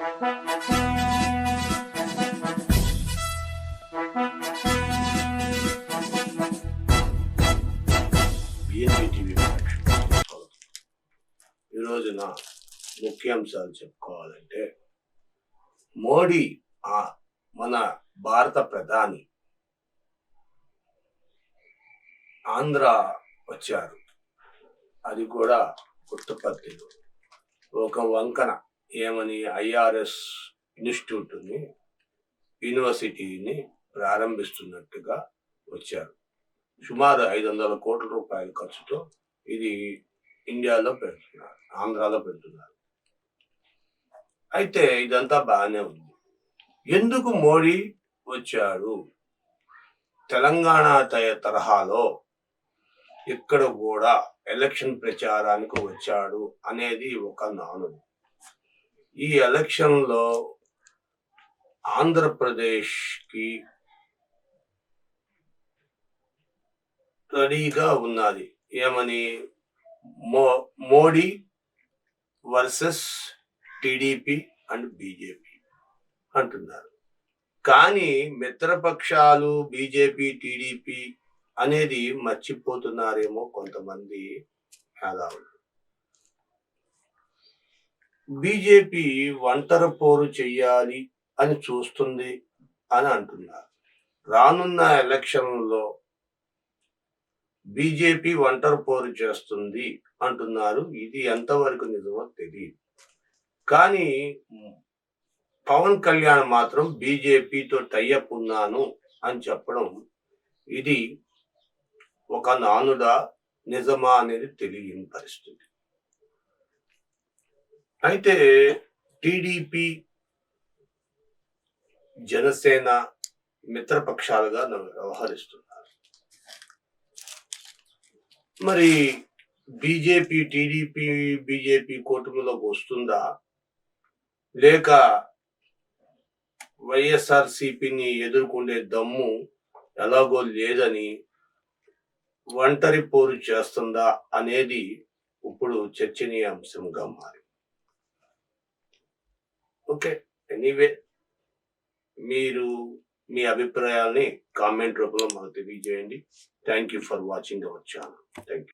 ఈరోజున ఈ రోజున ముఖ్యాంశాలు చెప్పుకోవాలంటే మోడీ ఆ మన భారత ప్రధాని ఆంధ్ర వచ్చారు. అది కూడా పుట్టపర్తిలో ఒక వంకన. ఏమని ఐఆర్ఎస్ ఇన్స్టిట్యూట్ని యూనివర్సిటీని ప్రారంభిస్తున్నట్టుగా వచ్చారు. సుమారు ఐదు వందల కోట్ల రూపాయల ఖర్చుతో ఇది ఇండియాలో పెడుతున్నారు ఆంధ్రాలో పెడుతున్నారు. అయితే ఇదంతా బాగానే ఉంది. ఎందుకు మోడీ వచ్చాడు? తెలంగాణ తరహాలో ఇక్కడ కూడా ఎలక్షన్ ప్రచారానికి వచ్చాడు అనేది ఒక నానుడు. ఈ ఎలక్షన్లో ఆంధ్రప్రదేశ్కి రెడీగా ఉన్నది. ఏమని? మో Modi versus TDP and BJP అంటున్నారు. కానీ మిత్రపక్షాలు బీజేపీ టీడీపీ అనేది మర్చిపోతున్నారేమో కొంతమంది మేధావులు. బీజేపీ ఒంటరి పోరు చెయ్యాలి అని చూస్తుంది అని అంటున్నారు. రానున్న ఎలక్షన్లో బీజేపీ ఒంటరి పోరు చేస్తుంది అంటున్నారు. ఇది ఎంతవరకు నిజమో తెలియదు కానీ పవన్ కళ్యాణ్ మాత్రం బీజేపీతో టైఅప్ ఉన్నాను అని చెప్పడం ఇది ఒక నానుడా నిజమా అనేది తెలియని పరిస్థితి. అయితే టీడీపీ జనసేన మిత్రపక్షాలుగా నన్ను వ్యవహరిస్తున్నారు. మరి బీజేపీ టీడీపీ బీజేపీ కూటమిలోకి వస్తుందా? లేక వైఎస్ఆర్ సిపిని ఎదుర్కొనే దమ్ము ఎలాగో లేదని ఒంటరి పోరు చేస్తుందా అనేది ఇప్పుడు చర్చనీయాంశంగా మారింది. ఓకే. ఎనీవే మీరు మీ అభిప్రాయాల్ని కామెంట్ రూపంలో మాకు తెలియజేయండి. Thank you for watching our channel. Thank